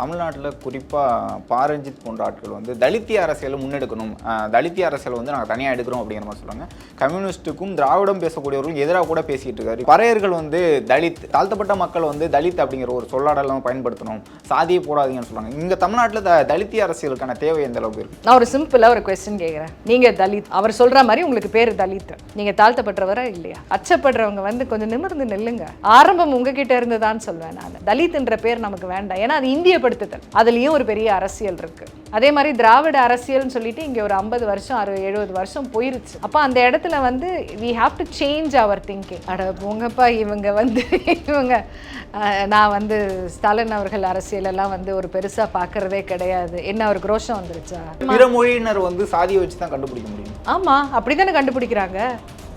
தமிழ்நாட்டில் குறிப்பாக பாரஞ்சித் போன்ற ஆட்கள் வந்து தலித்திய அரசியலை முன்னெடுக்கணும். தலித்திய அரசியல் வந்து நாங்கள் தனியாக எடுக்கிறோம் அப்படிங்கிற மாதிரி சொல்கிறாங்க கம்யூனிஸ்ட்டுக்கும் திராவிடம் பேசக்கூடியவர்களும் எதிராக கூட பேசிகிட்டு இருக்காரு. பறையர்கள் வந்து தலித் தாழ்த்தப்பட்ட மக்கள் வந்து தலித் அப்படிங்கிற ஒரு சொல்லாடலாம் பயன்படுத்தணும். சாதியை போடாதீங்கன்னு சொல்கிறாங்க இங்கே தமிழ்நாட்டில் த தலித்திய அரசியலுக்கான தேவை எந்த அளவுக்கு இருக்குது நான் ஒரு சிம்பிளாக ஒரு கொஸ்டின் கேட்குறேன் நீங்கள் தலித் அவர் சொல்கிற மாதிரி உங்களுக்கு பேர் தலித். நீங்கள் தாழ்த்தப்பட்டவரா இல்லையா? அச்சப்படுறவங்க வந்து கொஞ்சம் நிமிர்ந்து நில்லுங்க. ஆரம்பம் உங்ககிட்ட இருந்துதான் சொல்வேன் நான். தலித்ன்ற பேர் நமக்கு வேண்டாம். ஏன்னா அது இந்தியப்படுத்துதல் அதுலேயும் ஒரு பெரிய அரசியல் இருக்கு. அதே மாதிரி திராவிட அரசியல்னு சொல்லிட்டு இங்கே ஒரு ஐம்பது வருஷம் அறுபது எழுபது வருஷம் போயிருச்சு. அப்போ அந்த இடத்துல வந்து we have to change our thinking அட போங்கப்பா இவங்க வந்து இவங்க நான் வந்து ஸ்டாலின் அவர்கள் அரசியலெல்லாம் வந்து ஒரு பெருசாக பார்க்கறதே கிடையாது. என்ன அவருக்கு ரோஷம் வந்துருச்சா? பிற மொழியினர் வந்து சாதியை வச்சு தான் கண்டுபிடிக்க முடியும். ஆமாம் அப்படி தானே கண்டுபிடிக்கிறாங்க?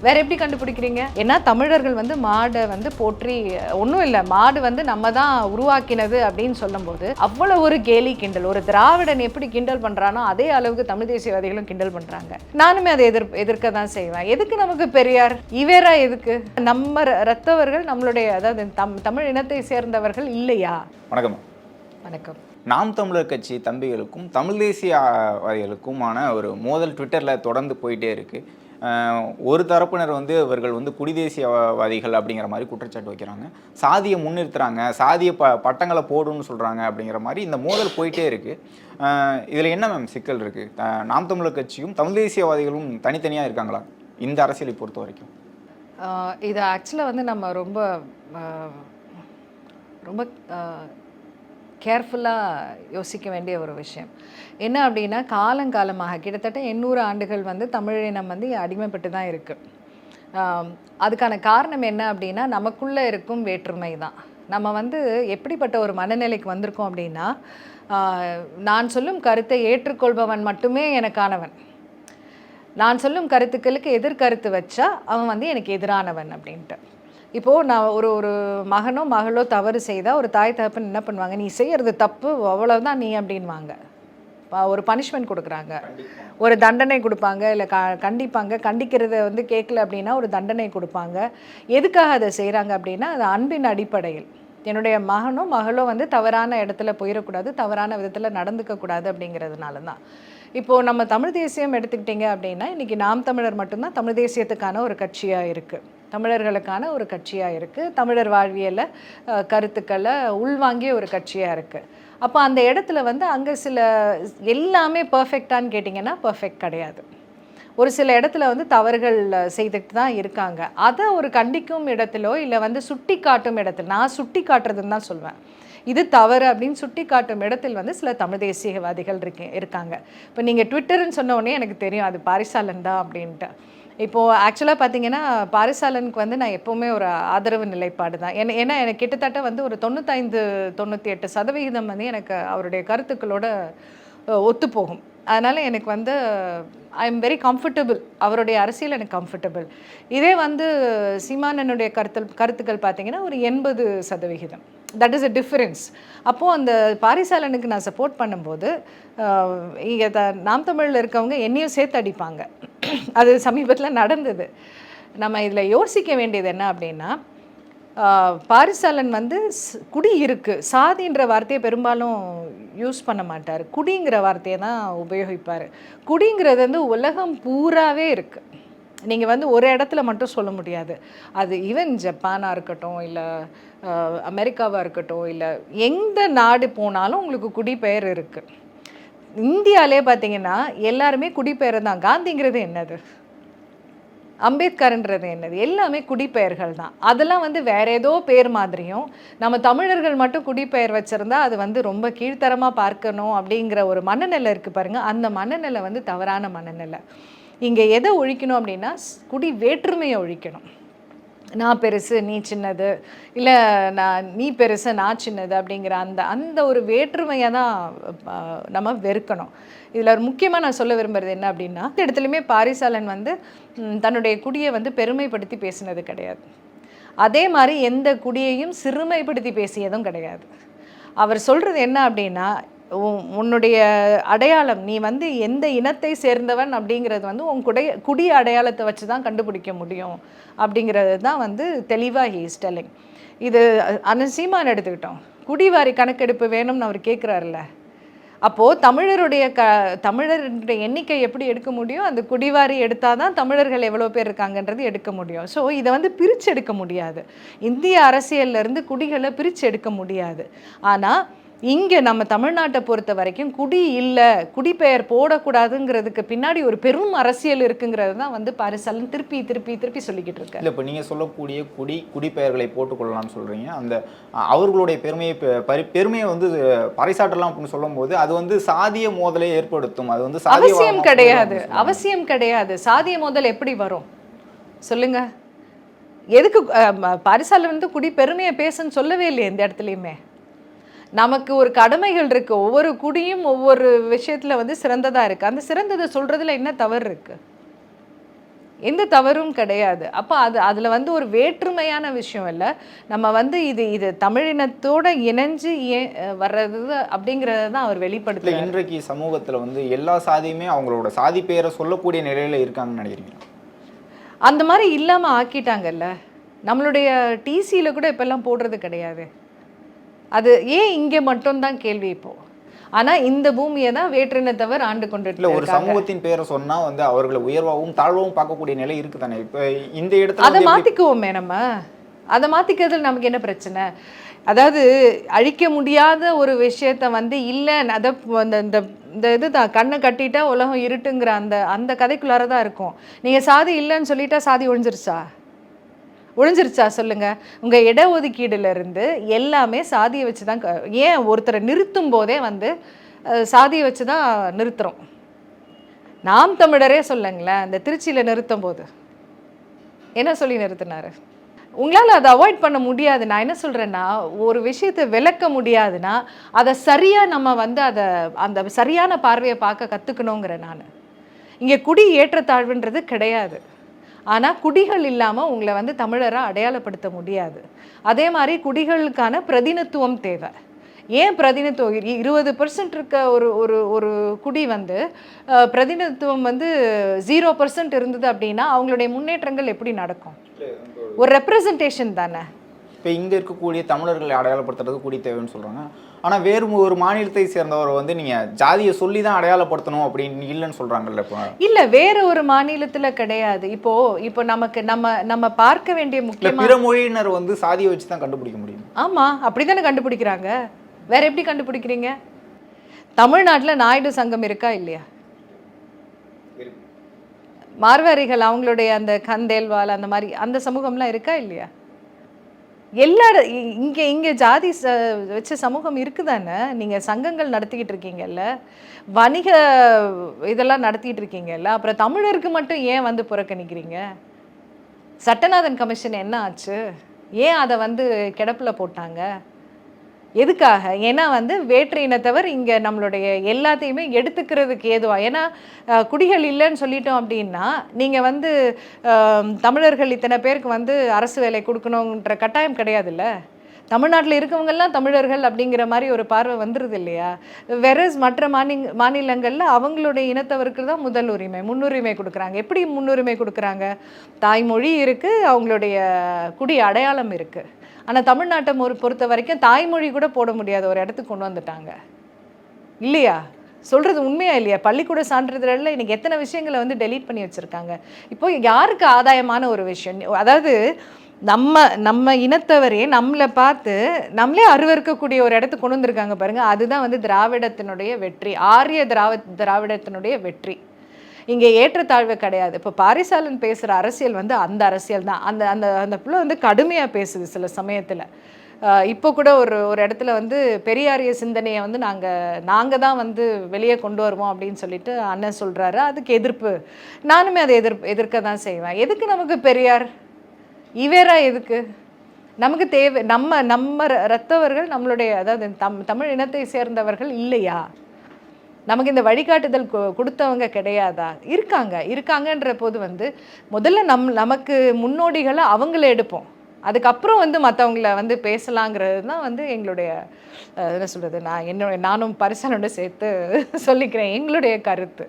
வேற எப்படி கண்டுபிடிக்கிறீங்க? ஏன்னா தமிழர்கள் வந்து மாடை வந்து போற்றி ஒன்றும் இல்லை. மாடு வந்து நம்ம தான் உருவாக்கினது அப்படின்னு சொல்லும்போது அவ்வளோ ஒரு கேலி கிண்டல். ஒரு திராவிடன் எப்படி கிண்டல் பண்ணுறானோ அதே அளவுக்கு தமிழ் தேசியவாதிகளும் கிண்டல் பண்ணுறாங்க நானுமே அதை எதிர் எதிர்க்க தான் செய்வேன். எதுக்கு நமக்கு பெரியார்? இவேரா எதுக்கு? நம்ம ரத்தவர்கள் நம்மளுடைய அதாவது தம் தமிழ் இனத்தை சேர்ந்தவர்கள் இல்லையா? வணக்கம். வணக்கம். நாம் தமிழர் கட்சி தம்பிகளுக்கும் தமிழ் தேசியவாதிகளுக்குமான ஒரு மோதல் ட்விட்டரில் தொடர்ந்து போயிட்டே இருக்கு. அஹ் ஒரு தரப்பினர் வந்து இவர்கள் வந்து குடிதேசியவாதிகள் அப்படிங்கிற மாதிரி குற்றச்சாட்டு வைக்கிறாங்க. சாதியை முன்னிறுத்துறாங்க. சாதிய ப பட்டங்களை போடுன்னு சொல்கிறாங்க அப்படிங்கிற மாதிரி இந்த மோதல் போயிட்டே இருக்குது இதில் என்ன மேம் சிக்கல் இருக்குது நாம் தமிழர் கட்சியும் தமிழ் தேசியவாதிகளும் தனித்தனியாக இருக்காங்களா? இந்த அரசியலை பொறுத்த வரைக்கும். இது ஆக்சுவலாக வந்து நம்ம ரொம்ப ரொம்ப கேர்ஃபுல்லாக யோசிக்க வேண்டிய ஒரு விஷயம். என்ன அப்படின்னா காலங்காலமாக கிட்டத்தட்ட எண்ணூறு ஆண்டுகள் வந்து தமிழினம் வந்து அடிமைப்பட்டு தான் இருக்குது அதுக்கான காரணம் என்ன அப்படின்னா நமக்குள்ளே இருக்கும் வேற்றுமை தான். நம்ம வந்து எப்படிப்பட்ட ஒரு மனநிலைக்கு வந்திருக்கோம் அப்படின்னா நான் சொல்லும் கருத்தை ஏற்றுக்கொள்பவன் மட்டுமே எனக்கானவன். நான் சொல்லும் கருத்துக்களுக்கு எதிர்கருத்து வச்சா அவன் வந்து எனக்கு எதிரானவன் அப்படின்ட்டு. இப்போது நான் ஒரு ஒரு மகனோ மகளோ தவறு செய்தால் ஒரு தாய் தகப்பன் என்ன பண்ணுவாங்க? நீ செய்யறது தப்பு அவ்வளவுதான் நீ அப்படின்வாங்க. ஒரு பனிஷ்மெண்ட் கொடுக்குறாங்க. ஒரு தண்டனை கொடுப்பாங்க இல்லை க கண்டிப்பாங்க. கண்டிக்கிறத வந்து கேட்கல அப்படின்னா ஒரு தண்டனை கொடுப்பாங்க. எதுக்காக அதை செய்கிறாங்க அப்படின்னா அது அன்பின் அடிப்படையில். என்னுடைய மகனோ மகளோ வந்து தவறான இடத்துல போயிடக்கூடாது தவறான விதத்தில் நடந்துக்கக்கூடாது அப்படிங்கிறதுனால தான் இப்போது நம்ம தமிழ் தேசியம் எடுத்துக்கிட்டிங்க அப்படின்னா இன்றைக்கி நாம் தமிழர் மட்டும்தான் தமிழ் தேசியத்துக்கான ஒரு கட்சியாக இருக்குது தமிழர்களுக்கான ஒரு கட்சியாக இருக்குது தமிழர் வாழ்வியலை கருத்துக்களை உள்வாங்கிய ஒரு கட்சியாக இருக்குது அப்போ அந்த இடத்துல வந்து அங்கே சில எல்லாமே பர்ஃபெக்டான்னு கேட்டிங்கன்னா பர்ஃபெக்ட் கிடையாது. ஒரு சில இடத்துல வந்து தவறுகள் செய்துட்டு தான் இருக்காங்க. அதை ஒரு கண்டிக்கும் இடத்திலோ இல்லை வந்து சுட்டி காட்டும் இடத்துல நான் சுட்டி காட்டுறதுன்னு தான் சொல்வேன். இது தவறு அப்படின்னு சுட்டி காட்டும் இடத்தில் வந்து சில தமிழ் தேசியவாதிகள் இருக்கு இருக்காங்க. இப்போ நீங்கள் ட்விட்டர்னு சொன்ன உடனே எனக்கு தெரியும் அது பாரிசாலன் தான் அப்படின்ட்டு. இப்போது ஆக்சுவலாக பார்த்தீங்கன்னா பாரிசாலனுக்கு வந்து நான் எப்போவுமே ஒரு ஆதரவு நிலைப்பாடு தான். ஏன்னா ஏன்னா எனக்கு கிட்டத்தட்ட வந்து ஒரு தொண்ணூத்தைந்து தொண்ணூற்றி எட்டு சதவிகிதம் வந்து எனக்கு அவருடைய கருத்துக்களோட ஒத்துப்போகும். அதனால் எனக்கு வந்து ஐ எம் வெரி கம்ஃபர்டபுள் அவருடைய அரசியல் எனக்கு கம்ஃபர்டபுள் இதே வந்து சீமானனுடைய கருத்தல் கருத்துக்கள் பார்த்தீங்கன்னா ஒரு எண்பது சதவிகிதம். தட் இஸ் அ டிஃபரன்ஸ் அப்போது அந்த பாரிசாலனுக்கு நான் சப்போர்ட் பண்ணும்போது இங்கே த நாம் தமிழில் இருக்கவங்க என்னையும் சேர்த்து அடிப்பாங்க. அது சமீபத்தில் நடந்தது. நம்ம இதில் யோசிக்க வேண்டியது என்ன அப்படின்னா பாரிசாலன் வந்து குடி இருக்குது சாதின்ற வார்த்தையை பெரும்பாலும் யூஸ் பண்ண மாட்டார். குடிங்கிற வார்த்தையை தான் உபயோகிப்பார். குடிங்கிறது வந்து உலகம் பூராவே இருக்குது நீங்கள் வந்து ஒரு இடத்துல மட்டும் சொல்ல முடியாது. அது ஈவன் ஜப்பானாக இருக்கட்டும் இல்லை அமெரிக்காவாக இருக்கட்டும் இல்லை எந்த நாடு போனாலும் உங்களுக்கு குடிபெயர் இருக்குது இந்தியாவிலே பார்த்தீங்கன்னா எல்லாருமே குடிபெயர் தான். காந்திங்கிறது என்னது? அம்பேத்கர்ன்றது என்னது? எல்லாமே குடிப்பெயர்கள் தான். அதெல்லாம் வந்து வேற ஏதோ பேர் மாதிரியும் நம்ம தமிழர்கள் மட்டும் குடிப்பெயர் வச்சுருந்தா அது வந்து ரொம்ப கீழ்த்தரமாக பார்க்கணும் அப்படிங்கிற ஒரு மனநிலை இருக்குது பாருங்கள் அந்த மனநிலை வந்து தவறான மனநிலை. இங்கே எதை ஒழிக்கணும் அப்படின்னா குடி வேற்றுமையை ஒழிக்கணும். நான் பெருசு நீ சின்னது இல்லை நான் நீ பெருசு நான் சின்னது அப்படிங்கிற அந்த அந்த ஒரு வேற்றுமையை தான் நம்ம வெறுக்கணும். இதில் ஒரு முக்கியமாக நான் சொல்ல விரும்புறது என்ன அப்படின்னா இந்த இடத்துலையுமே பாரிசாலன் வந்து தன்னுடைய குடியை வந்து பெருமைப்படுத்தி பேசினது கிடையாது. அதே மாதிரி எந்த குடியையும் சிறுமைப்படுத்தி பேசியதும் கிடையாது. அவர் சொல்கிறது என்ன அப்படின்னா உன்னுடைய அடையாளம் நீ வந்து எந்த இனத்தை சேர்ந்தவன் அப்படிங்கிறது வந்து உன் குடைய குடி அடையாளத்தை வச்சு தான் கண்டுபிடிக்க முடியும் அப்படிங்கிறது தான் வந்து தெளிவாக ஹீஸ் டெல்லிங் இது அண்ணன் சீமான் எடுத்துக்கிட்டோம். குடிவாரி கணக்கெடுப்பு வேணும்னு அவர் கேட்குறாருல்ல அப்போது தமிழருடைய க தமிழருடைய எண்ணிக்கை எப்படி எடுக்க முடியும்? அந்த குடிவாரி எடுத்தால் தான் தமிழர்கள் எவ்வளோ பேர் இருக்காங்கன்றது எடுக்க முடியும். ஸோ இதை வந்து பிரித்து எடுக்க முடியாது. இந்திய அரசியல்ல இருந்து குடிகளை பிரித்து எடுக்க முடியாது. ஆனால் இங்கே நம்ம தமிழ்நாட்டை பொறுத்த வரைக்கும் குடி இல்லை குடிபெயர் போடக்கூடாதுங்கிறதுக்கு பின்னாடி ஒரு பெரும் அரசியல் இருக்குங்கிறது தான் வந்து பாரிசாலன் திருப்பி திருப்பி திருப்பி சொல்லிக்கிட்டு இருக்காரு. இல்லை இப்போ நீங்கள் சொல்லக்கூடிய குடி குடிப்பெயர்களை போட்டுக்கொள்ளலாம்னு சொல்கிறீங்க அந்த அவர்களுடைய பெருமையை பரி பெருமையை வந்து பறைசாற்றலாம் அப்படின்னு சொல்லும்போது அது வந்து சாதிய மோதலை ஏற்படுத்தும். அது வந்து அவசியம் கிடையாது. அவசியம் கிடையாது. சாதிய முதல் எப்படி வரும்? சொல்லுங்க. எதுக்கு பாரிசாலன் வந்து குடி பெருமையை பேசுன்னு சொல்லவே இல்லையே எந்த இடத்துலையுமே. நமக்கு ஒரு கடமைகள் இருக்கு. ஒவ்வொரு குடியும் ஒவ்வொரு விஷயத்துல வந்து சிறந்ததா இருக்கு. அந்த சிறந்ததை சொல்றதுல என்ன தவறு இருக்கு? எந்த தவறும் கிடையாது. அப்போ அது அதில் வந்து ஒரு வேற்றுமையான விஷயம் இல்லை. நம்ம வந்து இது இது தமிழினத்தோட இணைஞ்சு ஏன் வர்றது அப்படிங்கிறத தான் அவர் இல்லை வெளிப்படுத்துறாரு. இன்றைக்கு சமூகத்தில் வந்து எல்லா சாதியுமே அவங்களோட சாதி பெயரை சொல்லக்கூடிய நிலையில இருக்காங்கன்னு நினைக்கிறீங்களா? அந்த மாதிரி இல்லாமல் ஆக்கிட்டாங்கல்ல. நம்மளுடைய டிசியில் கூட இப்போல்லாம் போடுறது கிடையாது. அது ஏன் இங்கே மட்டும்தான் கேள்வி இப்போ? ஆனால் இந்த பூமியை தான் வேற்றினத்தவர் ஆண்டு கொண்டுட்டு ஒரு சமூகத்தின் பேரை சொன்னா வந்து அவர்களை உயர்வாகவும் தாழ்வாகவும் பார்க்கக்கூடிய நிலை இருக்கு தானே இப்போ இந்த இடத்துல அதை மாற்றிக்குவோமே நம்ம? அதை மாற்றிக்கிறதுல நமக்கு என்ன பிரச்சனை? அதாவது அழிக்க முடியாத ஒரு விஷயத்த வந்து இல்லை அதை அந்த இந்த இந்த இது தான் கண்ணை கட்டிட்டா உலகம் இருட்டுங்கிற அந்த அந்த கதைக்குள்ளார தான் இருக்கும். நீங்கள் சாதி இல்லைன்னு சொல்லிட்டா சாதி ஒழிஞ்சிருச்சா? ஒழிஞ்சிருச்சா? சொல்லுங்க. உங்க இடஒதுக்கீடுலேருந்து எல்லாமே சாதியை வச்சு தான் க- ஏன் ஒருத்தரை நிறுத்தும் போதே வந்து சாதியை வச்சு தான் நிறுத்துறோம்? நாம் தமிழரே சொல்லுங்களேன் இந்த திருச்சியில் நிறுத்தும் போது. என்ன சொல்லி நிறுத்தினாரு? உங்களால் அதை அவாய்ட் பண்ண முடியாது. நான் என்ன சொல்கிறேன்னா ஒரு விஷயத்தை விளக்க முடியாதுன்னா அதை சரியாக நம்ம வந்து அதை அந்த சரியான பார்வையை பார்க்க கற்றுக்கணுங்கிற நான். இங்கே குடி ஏற்றத்தாழ்வுன்றது கிடையாது. ஆனால் குடிகள் இல்லாமல் உங்களை வந்து தமிழராக அடையாளப்படுத்த முடியாது. அதே மாதிரி குடிகளுக்கான பிரதிநித்துவம் தேவை. ஏன் பிரதிநித்துவம்? இரு- இருபது பர்சன்ட் இருக்க ஒரு ஒரு ஒரு குடி வந்து அஹ், பிரதிநிதித்துவம் வந்து ஜீரோ பர்சன்ட் இருந்தது அப்படின்னா அவங்களுடைய முன்னேற்றங்கள் எப்படி நடக்கும்? ஒரு ரெப்ரசன்டேஷன் தானே. இப்போ இங்க இருக்கக்கூடிய தமிழர்களை அடையாளப்படுத்துறது கூடி தேவைன்னு சொல்றாங்க. ஆனா வேறு ஒரு மாநிலத்தை சேர்ந்தவர் வந்து நீங்க ஜாதியை சொல்லி தான் அடையாளப்படுத்தணும் அப்படின்னு இல்லைன்னு சொல்றாங்கல்ல இப்போ. இல்ல வேற ஒரு மாநிலத்துல கிடையாது. இப்போ இப்போ நமக்கு நம்ம நம்ம பார்க்க வேண்டிய இல்ல முக்கியமா பிற மொழியினர் வந்து சாதியை வச்சு தான் கண்டுபிடிக்க முடியும். ஆமா அப்படிதானே கண்டுபிடிக்கிறாங்க? வேற எப்படி கண்டுபிடிக்கிறீங்க? தமிழ்நாட்டுல நாயுடு சங்கம் இருக்கா இல்லையா? மார்வாரிகள் அவங்களுடைய அந்த கந்தேல்வால் அந்த மாதிரி அந்த சமூகம்லாம் இருக்கா இல்லையா? எல்லா இங்கே இங்கே ஜாதி ச வச்ச சமூகம் இருக்குதானே? நீங்கள் சங்கங்கள் நடத்திக்கிட்டு இருக்கீங்கல்ல. வணிக இதெல்லாம் நடத்திக்கிட்டு இருக்கீங்கல்ல. அப்புறம் தமிழருக்கு மட்டும் ஏன் வந்து புறக்கணிக்கிறீங்க? சட்டநாதன் கமிஷன் என்ன ஆச்சு? ஏன் அதை வந்து கிடப்பில் போட்டாங்க? எதுக்காக? ஏன்னா வந்து வேற்று இனத்தவர் இங்கே நம்மளுடைய எல்லாத்தையுமே எடுத்துக்கிறதுக்கு ஏதுவா? ஏன்னா குடிகள் இல்லைன்னு சொல்லிட்டோம் அப்படின்னா நீங்கள் வந்து தமிழர்கள் இத்தனை பேருக்கு வந்து அரசு வேலை கொடுக்கணுன்ற கட்டாயம் கிடையாதுல்ல? தமிழ்நாட்டில் இருக்கவங்கெல்லாம் தமிழர்கள் அப்படிங்கிற மாதிரி ஒரு பார்வை வந்துடுது இல்லையா? வெரஸ் மற்ற மாநில மாநிலங்களில் அவங்களுடைய இனத்தவருக்கு தான் முதல் உரிமை முன்னுரிமை கொடுக்குறாங்க. எப்படி முன்னுரிமை கொடுக்குறாங்க? தாய்மொழி இருக்குது அவங்களுடைய குடி அடையாளம் இருக்குது ஆனால் தமிழ்நாட்டை ஒரு பொறுத்த வரைக்கும் தாய்மொழி கூட போட முடியாத. ஒரு இடத்துக்கு கொண்டு வந்துட்டாங்க. இல்லையா? சொல்கிறது உண்மையா இல்லையா? பள்ளிக்கூட சான்றிதழில் இன்றைக்கி எத்தனை விஷயங்களை வந்து டெலீட் பண்ணி வச்சுருக்காங்க? இப்போ யாருக்கு ஆதாயமான ஒரு விஷயம்? அதாவது நம்ம நம்ம இனத்தவரே நம்மளை பார்த்து நம்மளே அருவருக்கக்கூடிய ஒரு இடத்துக்கு கொண்டு வந்திருக்காங்க பாருங்கள் அதுதான் வந்து திராவிடத்தினுடைய வெற்றி. ஆரிய திராவ திராவிடத்தினுடைய வெற்றி. இங்கே ஏற்றத்தாழ்வு கிடையாது. இப்போ பாரிசாலன் பேசுகிற அரசியல் வந்து அந்த அரசியல் தான். அந்த அந்த அந்த பிள்ளை வந்து கடுமையாக பேசுது சில சமயத்தில். இப்போ கூட ஒரு ஒரு இடத்துல வந்து பெரியாரிய சிந்தனையை வந்து நாங்கள் நாங்கள் தான் வந்து வெளியே கொண்டு வருவோம் அப்படின்னு சொல்லிட்டு அண்ணன் சொல்கிறாரு அதுக்கு எதிர்ப்பு. நானுமே அதை எதிர்ப்பு எதிர்க்க தான் செய்வேன். எதுக்கு நமக்கு பெரியார்? இவேரா எதுக்கு? நமக்கு தேவை நம்ம நம்ம ர- ரத்தவர்கள் நம்மளுடைய அதாவது தம் தமிழ் இனத்தை சேர்ந்தவர்கள் இல்லையா? நமக்கு இந்த வழிகாட்டுதல் கொடுத்தவங்க கிடையாதா? இருக்காங்க. இருக்காங்கன்ற போது வந்து முதல்ல நம் நமக்கு முன்னோடிகளை அவங்கள எடுப்போம். அதுக்கப்புறம் வந்து மற்றவங்கள வந்து பேசலாங்கிறது தான் வந்து எங்களுடைய என்ன சொல்கிறது நான் என்னோட நானும் பரிசனோட சேர்த்து சொல்லிக்கிறேன். எங்களுடைய கருத்து.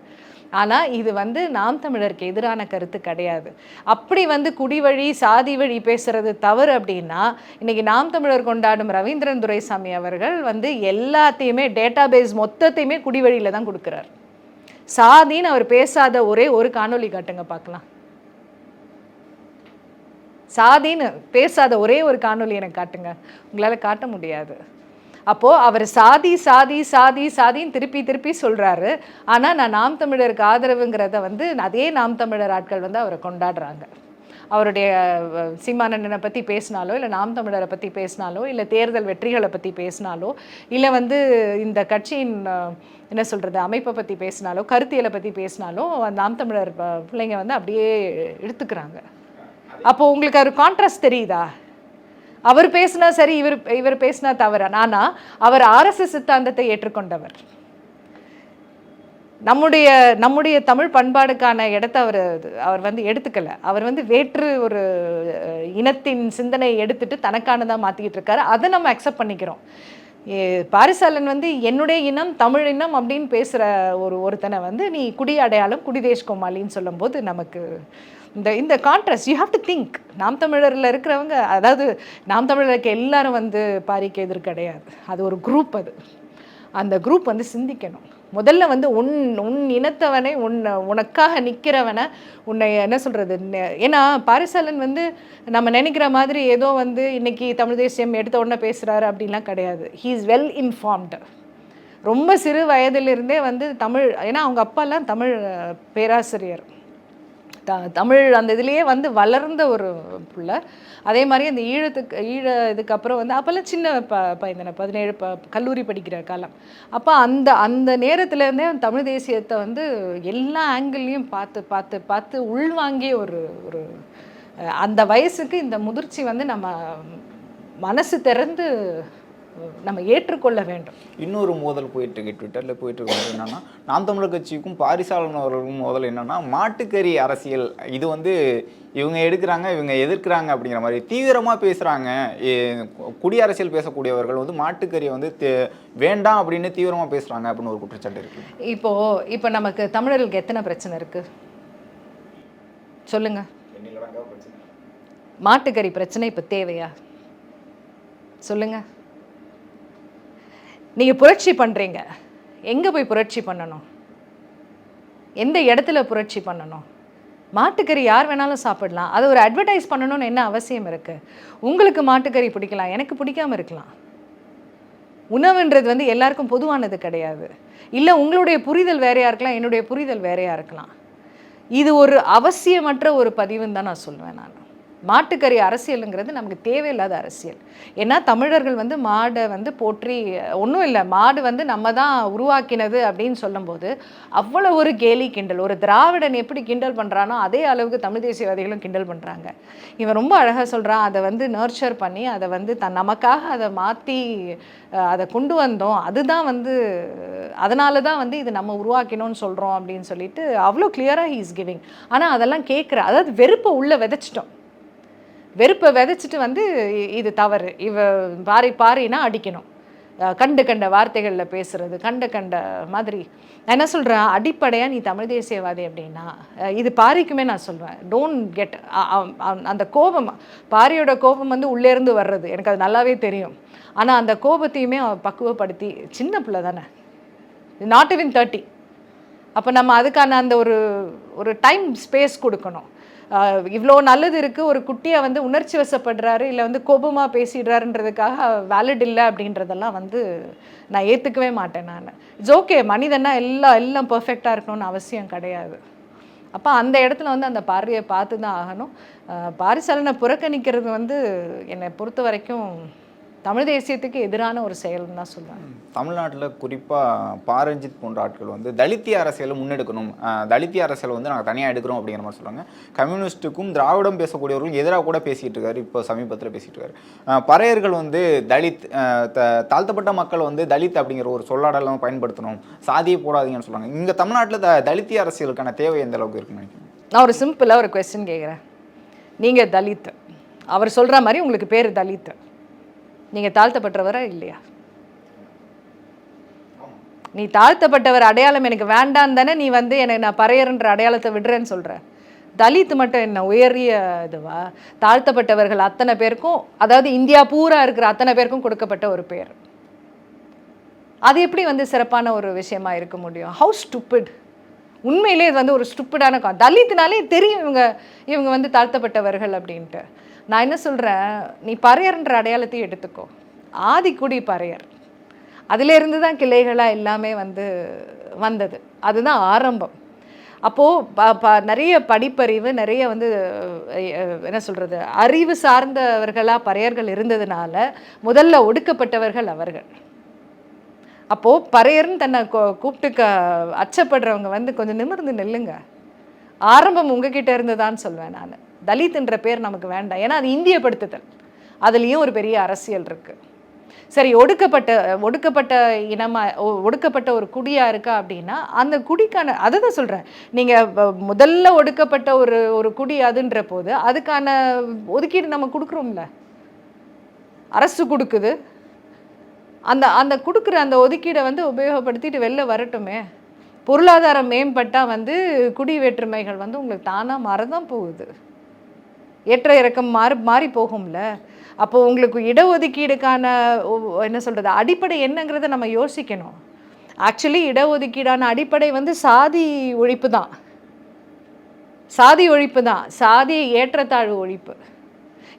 ஆனால் இது வந்து நாம் தமிழருக்கு எதிரான கருத்து கிடையாது. அப்படி வந்து குடி வழி சாதி வழி பேசுறது தவறு அப்படின்னா இன்னைக்கு நாம் தமிழர் கொண்டாடும் ரவீந்திரன் துரைசாமி அவர்கள் வந்து எல்லாத்தையுமே டேட்டாபேஸ் மொத்தத்தையுமே குடி வழியில் தான் கொடுக்குறார். சாதின்னு அவர் பேசாத ஒரே ஒரு காணொளி காட்டுங்க பார்க்கலாம். சாதின்னு பேசாத ஒரே ஒரு காணொலி எனக்கு காட்டுங்க. உங்களால் காட்ட முடியாது. அப்போது அவர் சாதி சாதி சாதி சாதின்னு திருப்பி திருப்பி சொல்கிறாரு ஆனால் நான் நாம் தமிழருக்கு ஆதரவுங்கிறத வந்து அதே நாம் தமிழர் ஆட்கள் வந்து அவரை கொண்டாடுறாங்க. அவருடைய சீமானண்ணனை பற்றி பேசினாலோ இல்லை நாம் தமிழரை பற்றி பேசினாலோ இல்லை தேர்தல் வெற்றிகளை பற்றி பேசினாலோ இல்லை வந்து இந்த கட்சியின் என்ன சொல்கிறது அமைப்பை பற்றி பேசினாலோ கருத்தியலை பற்றி பேசினாலோ நாம் தமிழர் பிள்ளைங்க வந்து அப்படியே எடுத்துக்கிறாங்க. அப்போது உங்களுக்கு ஒரு கான்ட்ராஸ்ட் தெரியுதா? அவர் பேசினா சரி இவர் இவர் பேசினா தவறு? ஆனால் அவர் ஆர்எஸ்எஸ் சித்தாந்தத்தை ஏற்றுக்கொண்டவர். நம்முடைய நம்முடைய தமிழ் பண்பாடுக்கான இடத்த அவர் அவர் வந்து எடுத்துக்கல. அவர் வந்து வேற்று ஒரு இனத்தின் சிந்தனையை எடுத்துட்டு தனக்கானதாக மாற்றிக்கிட்டு இருக்காரு. அதை நம்ம அக்செப்ட் பண்ணிக்கிறோம். பாரிசாலன் வந்து என்னுடைய இனம் தமிழ் இனம் அப்படின்னு பேசுகிற ஒரு ஒருத்தனை வந்து நீ குடி அடையாளம் குடிதேஷ் கோமாளின்னு சொல்லும்போது நமக்கு இந்த இந்த contrast you have to think நாம் தமிழரில் இருக்கிறவங்க அதாவது நாம் தமிழருக்கு எல்லாரும் வந்து பாரிக்கு எதிர் கிடையாது. அது ஒரு குரூப் அது. அந்த குரூப் வந்து சிந்திக்கணும். முதல்ல வந்து உன் உன் இனத்தவனை உன் உனக்காக நிற்கிறவனை உன்னை என்ன சொல்கிறது ஏன்னா பாரிசாலன் வந்து நம்ம நினைக்கிற மாதிரி ஏதோ வந்து இன்னைக்கு தமிழ் தேசியம் எடுத்த உடனே பேசுகிறாரு அப்படின்லாம் கிடையாது. ஹீ இஸ் வெல் இன்ஃபார்ம்டு ரொம்ப சிறு வயதிலிருந்தே வந்து தமிழ் ஏன்னா அவங்க அப்பாலாம் தமிழ் பேராசிரியர். த தமிழ் அந்த இதுலேயே வந்து வளர்ந்த ஒரு பிள்ளை. அதே மாதிரி அந்த ஈழத்துக்கு ஈழ இதுக்கப்புறம் வந்து அப்போல்லாம் சின்ன ப பையன் பதினேழு ப கல்லூரி படிக்கிற காலம். அப்போ அந்த அந்த நேரத்துலேருந்தே தமிழ் தேசியத்தை வந்து எல்லா ஆங்கிள்லேயும் பார்த்து பார்த்து பார்த்து உள்வாங்கிய ஒரு ஒரு அந்த வயசுக்கு இந்த முதிர்ச்சி வந்து நம்ம மனசு திறந்து நம்ம ஏற்றுக்கொள்ள வேண்டும். இன்னொரு மோதல் போயிட்டு இருக்கு ட்விட்டரில் போயிட்டு இருக்கிறது என்னன்னா நாம் தமிழர் கட்சிக்கும் பாரிசாலன் அவர்களுக்கும் மோதல் என்னன்னா மாட்டுக்கறி அரசியல். இது வந்து இவங்க எடுக்கிறாங்க இவங்க எதிர்க்கிறாங்க அப்படிங்கிற மாதிரி தீவிரமாக பேசுகிறாங்க குடி அரசியல் பேசக்கூடியவர்கள் வந்து மாட்டுக்கறியை வந்து தே- வேண்டாம் அப்படின்னு தீவிரமாக பேசுகிறாங்க அப்படின்னு ஒரு குற்றச்சாட்டு இருக்கு. இப்போ இப்போ நமக்கு தமிழர்களுக்கு எத்தனை பிரச்சனை இருக்கு? சொல்லுங்க. மாட்டுக்கறி பிரச்சனை இப்போ தேவையா? சொல்லுங்க. நீங்கள் புரட்சி பண்ணுறீங்க எங்கே போய் புரட்சி பண்ணணும்? எந்த இடத்துல புரட்சி பண்ணணும்? மாட்டுக்கறி யார் வேணாலும் சாப்பிடலாம். அதை ஒரு அட்வர்டைஸ் பண்ணணும்னு என்ன அவசியம் இருக்குது உங்களுக்கு மாட்டுக்கறி பிடிக்கலாம். எனக்கு பிடிக்காம இருக்கலாம். உணவுன்றது வந்து எல்லாருக்கும் பொதுவானது கிடையாது. இல்லை உங்களுடைய புரிதல் வேறையாக இருக்கலாம். என்னுடைய புரிதல் வேறையாக இருக்கலாம். இது ஒரு அவசியமற்ற ஒரு பதிவுன்னு தான் நான் சொல்லுவேன் நான். மாட்டுக்கறி அரசியலுங்கிறது நமக்கு தேவையில்லாத அரசியல். ஏன்னா தமிழர்கள் வந்து மாடை வந்து போற்றி ஒன்றும் இல்லை மாடு வந்து நம்ம தான் உருவாக்கினது அப்படின்னு சொல்லும்போது அவ்வளோ ஒரு கேலி கிண்டல் ஒரு திராவிடன் எப்படி கிண்டல் பண்ணுறானோ அதே அளவுக்கு தமிழ் தேசியவாதிகளும் கிண்டல் பண்ணுறாங்க இவன் ரொம்ப அழகாக சொல்கிறான் அதை வந்து நர்ச்சர் பண்ணி அதை வந்து தன் நமக்காக அதை மாற்றி அதை கொண்டு வந்தோம். அதுதான் வந்து அதனால தான் வந்து இது நம்ம உருவாக்கினோம்னு சொல்கிறோம் அப்படின்னு சொல்லிட்டு அவ்வளோ கிளியராக ஹீ இஸ் கிவிங் ஆனால் அதெல்லாம் கேட்குற அதாவது வெறுப்பை உள்ளே விதைச்சிட்டோம். வெறுப்பை விதைச்சிட்டு வந்து இது தவறு. இவ பாரி பாரினா அடிக்கணும். கண்டு கண்ட வார்த்தைகளில் பேசுறது கண்ட கண்ட மாதிரி. நான் என்ன சொல்கிறேன் அடிப்படையாக நீ தமிழ் தேசியவாதி அப்படின்னா இது பாரிக்குமே நான் சொல்வேன். டோன்ட் கெட் அந்த கோபம் பாரியோட கோபம் வந்து உள்ளேருந்து வர்றது. எனக்கு அது நல்லாவே தெரியும். ஆனால் அந்த கோபத்தையுமே அவன் பக்குவப்படுத்தி சின்ன பிள்ளை தானே. நாட் வின் தேர்ட்டி அப்போ நம்ம அதுக்கான அந்த ஒரு ஒரு டைம் ஸ்பேஸ் கொடுக்கணும். இவ்வளோ நல்லது இருக்குது ஒரு குட்டியை வந்து உணர்ச்சி வசப்படுறாரு இல்லை வந்து கோபமாக பேசிடுறாருன்றதுக்காக வேலிட் இல்லை அப்படின்றதெல்லாம் வந்து நான் ஏற்றுக்கவே மாட்டேன் நான். இட்ஸ் ஓகே மனிதன்னா எல்லாம் எல்லாம் பர்ஃபெக்டாக இருக்கணும்னு அவசியம் கிடையாது. அப்போ அந்த இடத்துல வந்து அந்த பார்வையை பார்த்து தான் ஆகணும் பாரிசாலனை புறக்கணிக்கிறது வந்து என்னை பொறுத்த வரைக்கும் தமிழ் தேசியத்துக்கு எதிரான ஒரு செயல்னு தான் சொல்லுவேன் தமிழ்நாட்டில் குறிப்பாக பாரஞ்சித் போன்ற ஆட்கள் வந்து தலித்திய அரசியலை முன்னெடுக்கணும். தலித்திய அரசியலை வந்து நாங்கள் தனியாக எடுக்கிறோம் அப்படிங்கிற மாதிரி சொல்லுவாங்க கம்யூனிஸ்ட்டுக்கும் திராவிடம் பேசக்கூடியவர்களும் எதிராக கூட பேசிகிட்டு இருக்காரு இப்போ சமீபத்தில் பேசிகிட்டு இருக்காரு. பறையர்கள் வந்து தலித் தாழ்த்தப்பட்ட மக்கள் வந்து தலித் அப்படிங்கிற ஒரு சொல்லாடலாம் பயன்படுத்தணும். சாதியை போடாதீங்கன்னு சொல்லுவாங்க இங்கே தமிழ்நாட்டில் த தலித்திய அரசியலுக்கான தேவை எந்த அளவுக்கு இருக்குன்னு நினைக்கிறேன் நான் ஒரு சிம்பிளாக ஒரு கொஸ்டின் கேட்குறேன் நீங்கள் தலித் அவர் சொல்கிற மாதிரி உங்களுக்கு பேர் தலித் நீங்கள் தாழ்த்தப்பட்டவரா இல்லையா? நீ தாழ்த்தப்பட்டவர் அடையாளம் எனக்கு வேண்டாம் தானே நீ வந்து என்னை நான் பறையர்ன்ற அடையாளத்தை விடுறேன்னு சொல்கிற தலித் மட்டும் என்ன உயரிய இதுவா? தாழ்த்தப்பட்டவர்கள் அத்தனை பேருக்கும் அதாவது இந்தியா பூரா இருக்கிற அத்தனை பேருக்கும் கொடுக்கப்பட்ட ஒரு பேர். அது எப்படி வந்து சிறப்பான ஒரு விஷயமா இருக்க முடியும்? ஹவு ஸ்டூப்பிட் உண்மையிலே இது வந்து ஒரு ஸ்டூப்பிடான கா தலித்னாலே தெரியும் இவங்க இவங்க வந்து தாழ்த்தப்பட்டவர்கள் அப்படின்ட்டு. நான் என்ன சொல்கிறேன் நீ பறையர்ன்ற அடையாளத்தையும் எடுத்துக்கோ. ஆதிக்குடி பறையர். அதிலேருந்து தான் கிளைகளாக எல்லாமே வந்து வந்தது. அதுதான் ஆரம்பம். அப்போது ப ப நிறைய படிப்பறிவு நிறைய வந்து என்ன சொல்கிறது அறிவு சார்ந்தவர்களாக பறையர்கள் இருந்ததுனால முதல்ல ஒடுக்கப்பட்டவர்கள் அவர்கள். அப்போது பறையர்னு தன்னை கூ- கூப்பிட்டு க அச்சப்படுறவங்க வந்து கொஞ்சம் நிமிர்ந்து நில்லுங்க. ஆரம்பம் உங்ககிட்ட இருந்துதான்னு சொல்வேன் நான். தலித்ன்ற பேர் நமக்கு வேண்டாம். ஏன்னா அது இந்தியப்படுத்துதல். அதுலேயும் ஒரு பெரிய அரசியல் இருக்குது சரி ஒடுக்கப்பட்ட ஒடுக்கப்பட்ட இனமாக ஒ- ஒடுக்கப்பட்ட ஒரு குடியாக இருக்கா அப்படின்னா அந்த குடிக்கான அதை தான் சொல்கிறேன் நீங்கள் முதல்ல ஒடுக்கப்பட்ட ஒரு ஒரு குடி அதுன்ற போது அதுக்கான ஒதுக்கீடு நம்ம கொடுக்குறோம்ல. அரசு கொடுக்குது. அந்த அந்த கொடுக்குற அந்த ஒதுக்கீடை வந்து உபயோகப்படுத்திட்டு வெளில வரட்டுமே. பொருளாதாரம் மேம்பட்டால் வந்து குடி வேற்றுமைகள் வந்து உங்களுக்கு தானாக மறந்தான் போகுது. ஏற்ற இறக்கம் மாறி மாறி போகும்ல. அப்போ உங்களுக்கு இடஒதுக்கீடுக்கான என்ன சொல்கிறது அடிப்படை என்னங்கிறத நம்ம யோசிக்கணும். ஆக்சுவலி இடஒதுக்கீடான அடிப்படை வந்து சாதி ஒழிப்பு தான். சாதி ஒழிப்பு தான். சாதி ஏற்றத்தாழ்வு ஒழிப்பு.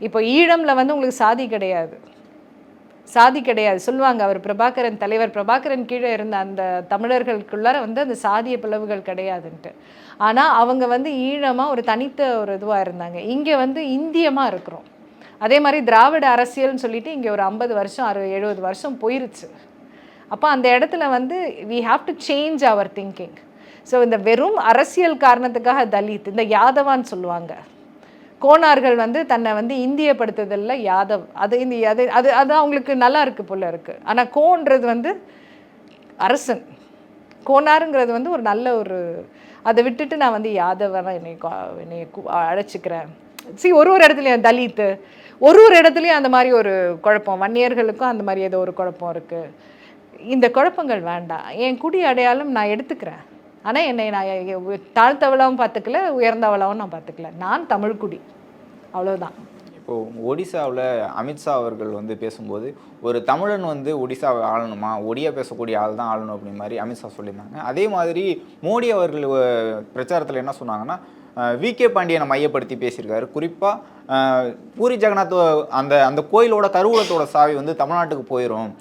இப்போ ஈழம்ல வந்து உங்களுக்கு சாதி கிடையாது. சாதி கிடையாது. சொல்லுவாங்க அவர் பிரபாகரன் தலைவர். பிரபாகரன் கீழே இருந்த அந்த தமிழர்களுக்குள்ளார வந்து அந்த சாதிய பிளவுகள் கிடையாதுன்ட்டு. ஆனால் அவங்க வந்து ஈழமாக ஒரு தனித்த ஒரு இதுவாக இருந்தாங்க. இங்கே வந்து இந்தியமாக இருக்கிறோம். அதே மாதிரி திராவிட அரசியல்னு சொல்லிட்டு இங்கே ஒரு ஐம்பது வருஷம் அறுபது எழுபது வருஷம் போயிருச்சு. அப்போ அந்த இடத்துல வந்து we have to change our thinking so இந்த வெறும் அரசியல் காரணத்துக்காக தலித் இந்த யாதவான்னு சொல்லுவாங்க. கோனார்கள் வந்து தன்னை வந்து இந்தியப்படுத்துதலில் யாதவ். அது இந்த அது அது அது அவங்களுக்கு நல்லா இருக்குது போல இருக்குது ஆனால் கோன்றது வந்து அரசன். கோனாருங்கிறது வந்து ஒரு நல்ல ஒரு அதை விட்டுட்டு நான் வந்து யாதவரை என்னை என்னை அழைச்சிக்கிறேன். சி ஒரு ஒரு இடத்துலையும் தலித்து ஒரு ஒரு இடத்துலையும் அந்த மாதிரி ஒரு குழப்பம். வன்னியர்களுக்கும் அந்த மாதிரி ஏதோ ஒரு குழப்பம் இருக்குது இந்த குழப்பங்கள் வேண்டாம். என் குடி அடையாளம் நான் எடுத்துக்கிறேன். ஆனால் என்னை நான் எ- தாழ்த்தவளாவும் பார்த்துக்கல உயர்ந்தவளாவும் நான் பார்த்துக்கல நான் தமிழ்குடி அவ்வளோதான் இப்போ ஒடிசாவில் அமித்ஷா அவர்கள் வந்து பேசும்போது ஒரு தமிழன் வந்து ஒடிசாவை ஆளணுமா? ஒடியா பேசக்கூடிய ஆள் தான் ஆளணும் அப்படி மாதிரி அமித்ஷா சொல்லியிருந்தாங்க. அதே மாதிரி மோடி அவர்கள் பிரச்சாரத்தில் என்ன சொன்னாங்கன்னா வி. கே. பாண்டியனை மையப்படுத்தி பேசியிருக்காரு. குறிப்பாக பூரி ஜெகநாத் அந்த அந்த கோயிலோட கருவூலத்தோட சாவி வந்து தமிழ்நாட்டுக்கு போயிடும்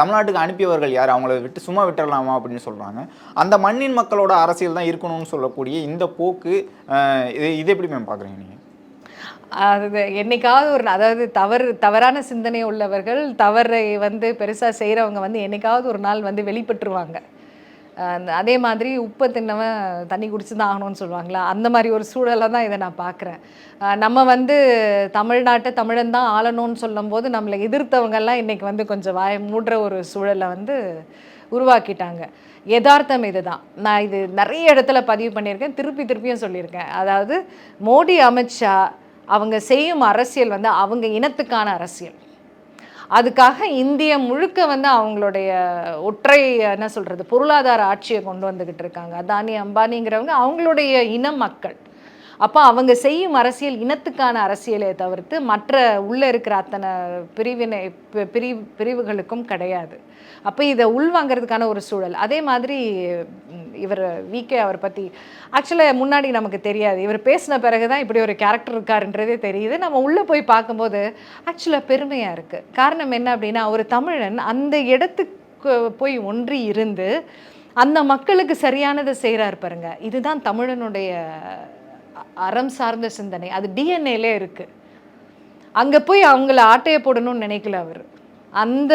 தமிழ்நாட்டுக்கு அனுப்பியவர்கள் யார்? அவங்கள விட்டு சும்மா விட்டுடலாமா அப்படின்னு சொல்கிறாங்க அந்த மண்ணின் மக்களோட அரசியல் தான் இருக்கணும்னு சொல்லக்கூடிய இந்த போக்கு இது இது எப்படி மேம் பார்க்குறீங்க நீங்கள் அது என்னைக்காவது ஒரு அதாவது தவறு தவறான சிந்தனை உள்ளவர்கள் தவறை வந்து பெருசாக செய்கிறவங்க வந்து என்னைக்காவது ஒரு நாள் வந்து வெளிப்பட்டுருவாங்க. அதே மாதிரி உப்பை தின்னவன் தண்ணி குடிச்சு தான் ஆகணும்னு சொல்லுவாங்களா? அந்த மாதிரி ஒரு சூழலை தான் இதை நான் பார்க்குறேன். நம்ம வந்து தமிழ்நாட்டை தமிழன் தான் ஆளணும்னு சொல்லும்போது நம்மளை எதிர்த்தவங்கெல்லாம் இன்றைக்கி வந்து கொஞ்சம் வாய மூடுற ஒரு சூழலை வந்து உருவாக்கிட்டாங்க. யதார்த்தம் இதுதான். நான் இது நிறைய இடத்துல பதிவு பண்ணியிருக்கேன். திருப்பி திருப்பியும் சொல்லியிருக்கேன். அதாவது மோடி அமித்ஷா அவங்க செய்யும் அரசியல் வந்து அவங்க இனத்துக்கான அரசியல். அதுக்காக இந்திய முழுக்க வந்து அவங்களுடைய ஒற்றை என்ன சொல்கிறது பொருளாதார ஆட்சியை கொண்டு வந்துக்கிட்டு இருக்காங்க. அதானி அம்பானிங்கிறவங்க அவங்களுடைய இன மக்கள். அப்போ அவங்க செய்யும் அரசியல் இனத்துக்கான அரசியலை தவிர்த்து மற்ற உள்ளே இருக்கிற அத்தனை பிரிவினை பிரி பிரிவுகளுக்கும் கிடையாது. அப்போ இதை உள்வாங்கிறதுக்கான ஒரு சூழல். அதே மாதிரி இவர் விகே அவர் பற்றி ஆக்சுவலாக முன்னாடி நமக்கு தெரியாது. இவர் பேசின பிறகு தான் இப்படி ஒரு கேரக்டர் இருக்காருன்றதே தெரியுது. நம்ம உள்ளே போய் பார்க்கும்போது ஆக்சுவலாக பெருமையாக இருக்குது காரணம் என்ன அப்படின்னா ஒரு தமிழன் அந்த இடத்துக்கு போய் ஒன்றி இருந்து அந்த மக்களுக்கு சரியானதை செய்கிறார் பாருங்க. இதுதான் தமிழனுடைய அறம் சார்ந்த சிந்தனை. அது டிஎன்ஏலே இருக்குது அங்கே போய் அவங்கள ஆட்டையை போடணும்னு நினைக்கல அவர். அந்த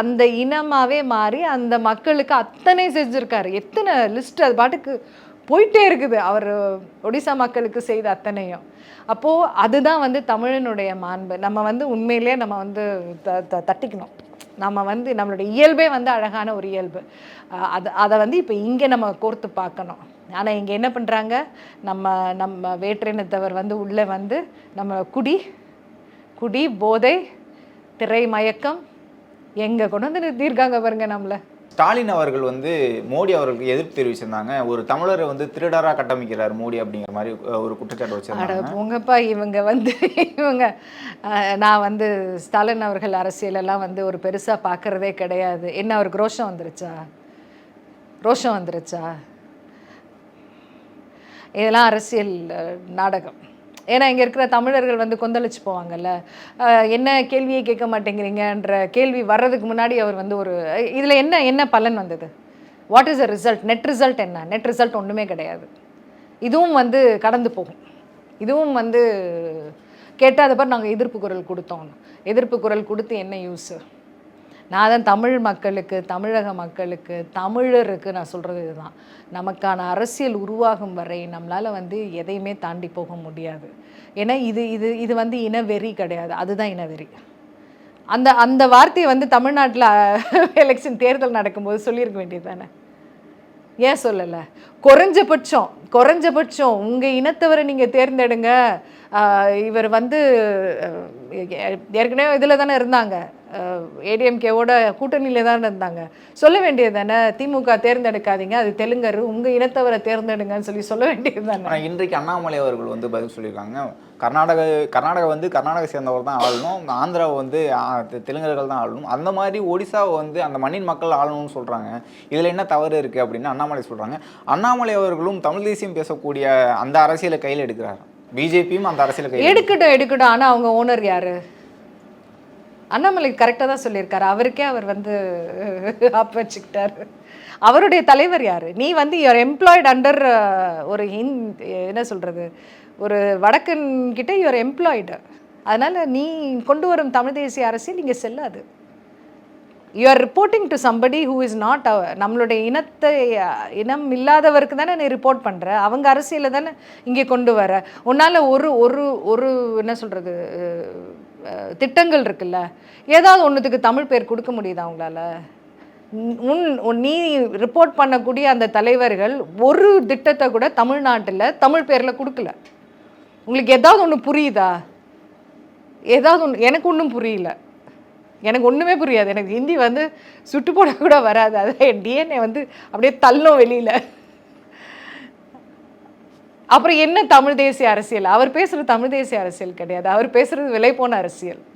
அந்த இனமாகவே மாறி அந்த மக்களுக்கு அத்தனை செஞ்சுருக்காரு. எத்தனை லிஸ்ட் அது பாட்டுக்கு போயிட்டே இருக்குது. அவர் ஒடிசா மக்களுக்கு செய்த அத்தனையும். அப்போது அதுதான் வந்து தமிழனுடைய மாண்பு. நம்ம வந்து உண்மையிலே நம்ம வந்து த த தட்டிக்கணும். நம்ம வந்து நம்மளுடைய இயல்பே வந்து அழகான ஒரு இயல்பு. அது அதை வந்து இப்போ இங்கே நம்ம கோர்த்து பார்க்கணும். ஆனால் இங்கே என்ன பண்ணுறாங்க நம்ம நம்ம வேற்றினத்தவர் வந்து உள்ளே வந்து நம்ம குடி குடி போதை திரை மயக்கம் எங்கே கொண்டு வந்து நிறுத்தியிருக்காங்க பாருங்க நம்மளை. ஸ்டாலின் அவர்கள் வந்து மோடி அவர்களுக்கு எதிர்ப்பு தெரிவிச்சிருந்தாங்க. ஒரு தமிழரை வந்து திருடரா கட்டமைக்கிறார் மோடி அப்படிங்கிற மாதிரி ஒரு குற்றச்சாட்டு வச்சிருந்தாங்க. போங்கப்பா இவங்க வந்து இவங்க நான் வந்து ஸ்டாலின் அவர்கள் அரசியலெல்லாம் வந்து ஒரு பெருசாக பார்க்கறதே கிடையாது. என்ன அவருக்கு ரோஷம் வந்துருச்சா? ரோஷம் வந்துருச்சா? இதெல்லாம் அரசியல் நாடகம். ஏன்னா இங்கே இருக்கிற தமிழர்கள் வந்து கொந்தளிச்சு போவாங்கல்ல. என்ன கேள்வியே கேட்க மாட்டேங்கிறீங்கன்ற கேள்வி வர்றதுக்கு முன்னாடி அவர் வந்து ஒரு இதில் என்ன என்ன பலன் வந்தது? What is a result net result என்ன? நெட் ரிசல்ட் ஒன்றுமே கிடையாது. இதுவும் வந்து கடந்து போகும். இதுவும் வந்து கேட்டாதப்ப நாங்கள் எதிர்ப்பு குரல் கொடுத்தோம். எதிர்ப்பு குரல் கொடுத்து என்ன யூஸு நான் தான் தமிழ் மக்களுக்கு தமிழக மக்களுக்கு தமிழருக்கு நான் சொல்கிறது இதுதான். நமக்கான அரசியல் உருவாகும் வரை நம்மளால் வந்து எதையுமே தாண்டி போக முடியாது. ஏன்னா இது இது இது வந்து இனவெறி கிடையாது. அதுதான் இனவெறி. அந்த அந்த வார்த்தையை வந்து தமிழ்நாட்டில் எலெக்ஷன் தேர்தல் நடக்கும்போது சொல்லியிருக்க வேண்டியது தானே? ஏன் சொல்லலை? குறைஞ்சபட்சம் குறைஞ்சபட்சம் உங்கள் இனத்தவரை நீங்கள் தேர்ந்தெடுங்க. இவர் வந்து ஏற்கனவே இதில் தானே இருந்தாங்க. ஏடிஎம்கேவோட கூட்டணியில் தானே இருந்தாங்க. சொல்ல வேண்டியது தானே? திமுக தேர்ந்தெடுக்காதீங்க அது தெலுங்கர் உங்கள் இனத்தவரை தேர்ந்தெடுங்கன்னு சொல்லி சொல்ல வேண்டியது தானே? இன்றைக்கு அண்ணாமலை அவர்கள் வந்து பதில் சொல்லியிருக்காங்க. கர்நாடக கர்நாடகா வந்து கர்நாடகா சேர்ந்தவர் தான் ஆளணும் ஆந்திராவை வந்து தெலுங்கர்கள் தான் ஆளணும். அந்த மாதிரி ஒடிசாவை வந்து அந்த மண்ணின் மக்கள் ஆளணும்னு சொல்கிறாங்க இதில் என்ன தவறு இருக்குது அப்படின்னு அண்ணாமலை சொல்கிறாங்க அண்ணாமலை அவர்களும் தமிழ் தேசியம் பேசக்கூடிய அந்த அரசியலை கையில் எடுக்கிறார். பிஜேபியும் அந்த அரசியலை எடுக்கட்டும் எடுக்கட்டும். ஆனால் அவங்க ஓனர் யாரு? அண்ணாமலை கரெக்டாக தான் சொல்லியிருக்காரு. அவருக்கே அவர் வந்து ஆப் வச்சுக்கிட்டாரு. அவருடைய தலைவர் யார்? நீ வந்து யுவர் எம்ப்ளாய்டு அண்டர் ஒரு ஹிந் என்ன சொல்கிறது ஒரு வடக்கன் கிட்ட யுவர் எம்ப்ளாய்டு அதனால் நீ கொண்டு வரும் தமிழ் தேசிய அரசியல் இங்கே செல்லாது. You are reporting to somebody who is not நம்மளுடைய இனத்தை இனம் இல்லாதவருக்கு தானே நீ ரிப்போர்ட் பண்ணுற அவங்க அரசியலை தானே இங்கே கொண்டு வர? உன்னால் ஒரு ஒரு ஒரு என்ன சொல்கிறது திட்டங்கள் இருக்குல்ல? ஏதாவது ஒன்றுத்துக்கு தமிழ் பேர் கொடுக்க முடியுதா அவங்களால உன் உன் நீ ரிப்போர்ட் பண்ணக்கூடிய அந்த தலைவர்கள் ஒரு திட்டத்தை கூட தமிழ்நாட்டில் தமிழ் பேரில் கொடுக்கல. உங்களுக்கு ஏதாவது ஒன்று புரியுதா? ஏதாவது ஒன்று எனக்கு ஒன்றும் புரியல. எனக்கு ஒன்றுமே புரியாது. எனக்கு ஹிந்தி வந்து சுட்டு போட கூட வராது. அதான் என் டிஎன்ஏ வந்து அப்படியே தள்ளும் வெளியில். அப்புறம் என்ன தமிழ் தேசிய அரசியல்? அவர் பேசுகிறது தமிழ் தேசிய அரசியல் கிடையாது. அவர் பேசுகிறது விலை போன அரசியல்.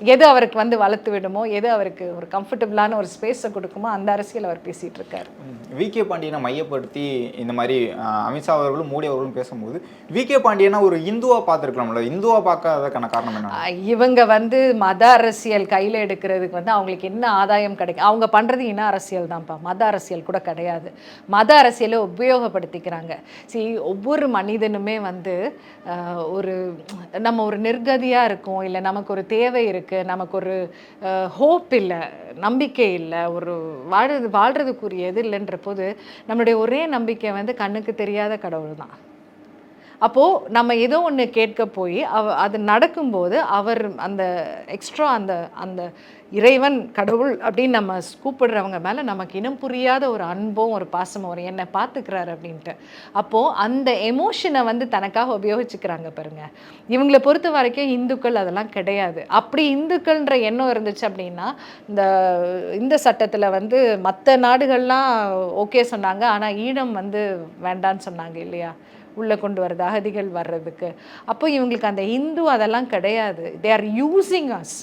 எது அவருக்கு வந்து வளர்த்து விடுமோ எது அவருக்கு ஒரு கம்ஃபர்டபுளான ஒரு ஸ்பேஸை கொடுக்குமோ அந்த அரசியல் அவர் பேசிகிட்டு இருக்காரு வி. கே. பாண்டியனை மையப்படுத்தி இந்த மாதிரி அமித்ஷா அவர்களும் மோடி அவர்களும் பேசும்போது வி. கே. பாண்டியனா ஒரு இந்துவா பார்த்துருக்கலாம்ல? இந்துவா பார்க்காததுக்கான காரணம் என்ன? இவங்க வந்து மத அரசியல் கையில் எடுக்கிறதுக்கு வந்து அவங்களுக்கு என்ன ஆதாயம் கிடைக்கும் அவங்க பண்ணுறது இன அரசியல் தான்ப்பா. மத அரசியல் கூட கிடையாது. மத அரசியலை உபயோகப்படுத்திக்கிறாங்க. see ஒவ்வொரு மனிதனுமே வந்து ஒரு நம்ம ஒரு நிர்கதியாக இருக்கோம் இல்லை நமக்கு ஒரு தேவை இருக்குது நமக்கு ஒரு ஹோப் இல்லை நம்பிக்கை இல்லை ஒரு வாழ்றது வாழ்கிறதுக்குரிய எது இல்லைன்ற போது நம்மளுடைய ஒரே நம்பிக்கை வந்து கண்ணுக்கு தெரியாத கடவுள் தான் அப்போது நம்ம ஏதோ ஒன்று கேட்க போய் அவ அது நடக்கும்போது அவர் அந்த எக்ஸ்ட்ரா அந்த அந்த இறைவன் கடவுள் அப்படின்னு நம்ம கூப்பிடுறவங்க மேலே நமக்கு இனம் புரியாத ஒரு அன்பும் ஒரு பாசமும் ஒரு என்னை பார்த்துக்கிறாரு அப்படின்ட்டு. அப்போது அந்த எமோஷனை வந்து தனக்காக உபயோகிச்சுக்கிறாங்க பாருங்க. இவங்களை பொறுத்த வரைக்கும் இந்துக்கள் அதெல்லாம் கிடையாது. அப்படி இந்துக்கள்ன்ற எண்ணம் இருந்துச்சு அப்படின்னா இந்த இந்த சட்டத்தில் வந்து மற்ற நாடுகள்லாம் ஓகே சொன்னாங்க. ஆனால் ஈழம் வந்து வேண்டான்னு சொன்னாங்க இல்லையா? உள்ளே கொண்டு வர்றது அகதிகள் வர்றதுக்கு. அப்போ இவங்களுக்கு அந்த இந்து அதெல்லாம் கிடையாது. தே ஆர் யூஸிங் அஸ்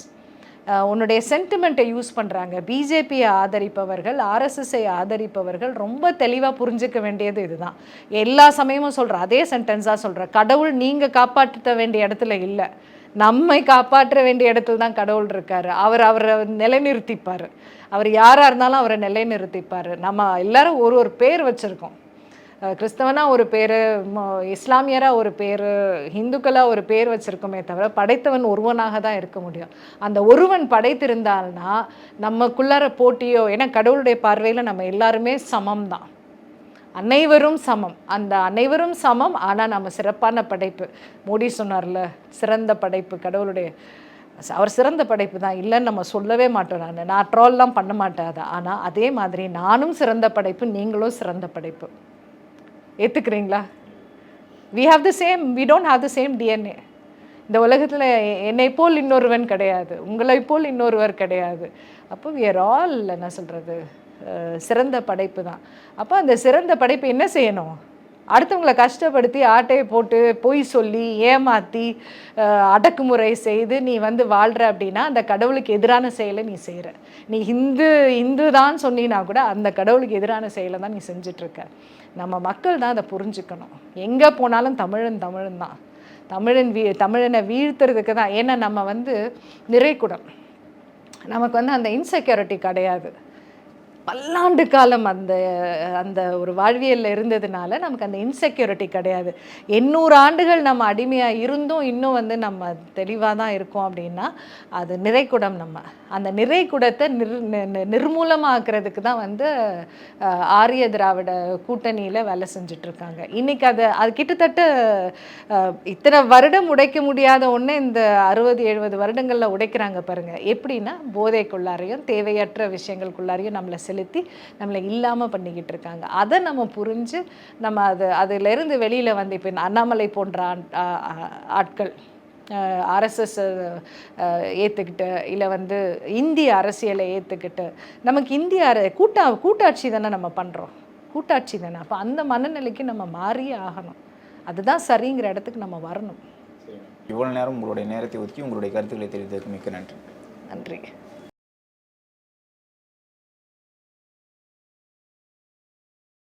உன்னுடைய சென்டிமெண்ட்டை யூஸ் பண்ணுறாங்க பிஜேபியை ஆதரிப்பவர்கள் ஆர்எஸ்எஸ்ஐ ஆதரிப்பவர்கள் ரொம்ப தெளிவாக புரிஞ்சிக்க வேண்டியது இதுதான். எல்லா சமயமும் சொல்கிற அதே சென்டென்ஸாக சொல்கிற கடவுள் நீங்கள் காப்பாற்ற வேண்டிய இடத்துல இல்லை. நம்மை காப்பாற்ற வேண்டிய இடத்துல தான் கடவுள் இருக்கார். அவர் அவரை நிலைநிறுத்திப்பார். அவர் யாராக இருந்தாலும் அவரை நிலைநிறுத்திப்பார். நம்ம எல்லாரும் ஒரு ஒரு பேர் வச்சுருக்கோம். கிறிஸ்தவனாக ஒரு பேர் இஸ்லாமியராக ஒரு பேர் ஹிந்துக்களாக ஒரு பேர் வச்சுருக்கோமே தவிர படைத்தவன் ஒருவனாக தான் இருக்க முடியும். அந்த ஒருவன் படைத்திருந்தால்னா நமக்குள்ளார போட்டியோ ஏன்னா கடவுளுடைய பார்வையில் நம்ம எல்லாருமே சமம் தான். அனைவரும் சமம். அந்த அனைவரும் சமம் ஆனால் நம்ம சிறப்பான படைப்பு. மோடி சொன்னார்ல சிறந்த படைப்பு கடவுளுடைய அவர் சிறந்த படைப்பு தான். இல்லைன்னு நம்ம சொல்லவே மாட்டோம் நான். நான் ட்ரோல்லாம் பண்ண மாட்டேன் அதை. ஆனால் அதே மாதிரி நானும் சிறந்த படைப்பு நீங்களும் சிறந்த படைப்பு. ஏற்றுக்கிறீங்களா we have the same we don't have the same DNA இந்த உலகத்தில் என்னை போல் இன்னொருவன் கிடையாது. உங்களை போல் இன்னொருவர் கிடையாது. அப்போ வி ஆர் ஆல் என்ன சொல்கிறது சிறந்த படைப்பு தான். அப்போ அந்த சிறந்த படைப்பு என்ன செய்யணும்? அடுத்தவங்களை கஷ்டப்படுத்தி ஆட்டையை போட்டு பொய் சொல்லி ஏமாற்றி அடக்குமுறை செய்து நீ வந்து வாழ்கிற அப்படின்னா அந்த கடவுளுக்கு எதிரான செயலை நீ செய்கிற நீ ஹிந்து இந்து தான் சொன்னினா கூட அந்த கடவுளுக்கு எதிரான செயலை தான் நீ செஞ்சிட்ருக்க. நம்ம மக்கள் தான் அதை புரிஞ்சுக்கணும். எங்கே போனாலும் தமிழன் தமிழன் தான். தமிழன் வீ தமிழனை வீழ்த்துறதுக்கு தான். ஏன்னா நம்ம வந்து நிறைக்குடம் நமக்கு வந்து அந்த இன்செக்யூரிட்டி கிடையாது. பல்லாண்டு காலம் அந்த அந்த ஒரு வாழ்வியலில் இருந்ததுனால நமக்கு அந்த இன்செக்யூரிட்டி கிடையாது. எண்ணூறு ஆண்டுகள் நம்ம அடிமையாக இருந்தும் இன்னும் வந்து நம்ம தெளிவாக தான் இருக்கோம் அப்படின்னா அது நிறைக்குடம் நம்ம. அந்த நிறைக்குடத்தை நிர் நி- நிர்மூலமாக்குறதுக்கு தான் வந்து ஆரிய திராவிட கூட்டணியில் வேலை செஞ்சிட்ருக்காங்க. இன்றைக்கி இன்னைக்கு அதை அது கிட்டத்தட்ட இத்தனை வருடம் உடைக்க முடியாத ஒன்று இந்த அறுபது எழுபது வருடங்களில் உடைக்கிறாங்க பாருங்கள் எப்படின்னா போதைக்குள்ளாரையும் தேவையற்ற விஷயங்களுக்குள்ளாரையும் நம்மளை செலுத்தி நம்மளை இல்லாமல் பண்ணிக்கிட்டு இருக்காங்க அதை நம்ம புரிஞ்சு நம்ம அது அதிலிருந்து வெளியில் வந்து இப்போ அண்ணாமலை போன்ற ஆட்கள் ஆர்எஸ்எஸ் ஏற்றுக்கிட்டு இல்லை வந்து இந்திய அரசியலை ஏற்றுக்கிட்டு நமக்கு இந்திய அர கூட்டா கூட்டாட்சி தானே நம்ம பண்ணுறோம் கூட்டாட்சி தானே. அப்போ அந்த மனநிலைக்கு நம்ம மாறியே ஆகணும். அதுதான் சரிங்கிற இடத்துக்கு நம்ம வரணும். இவ்வளோ நேரம் உங்களுடைய நேரத்தை ஒதுக்கி உங்களுடைய கருத்துக்களை தெரிவித்ததுக்கு மிக்க நன்றி. நன்றி.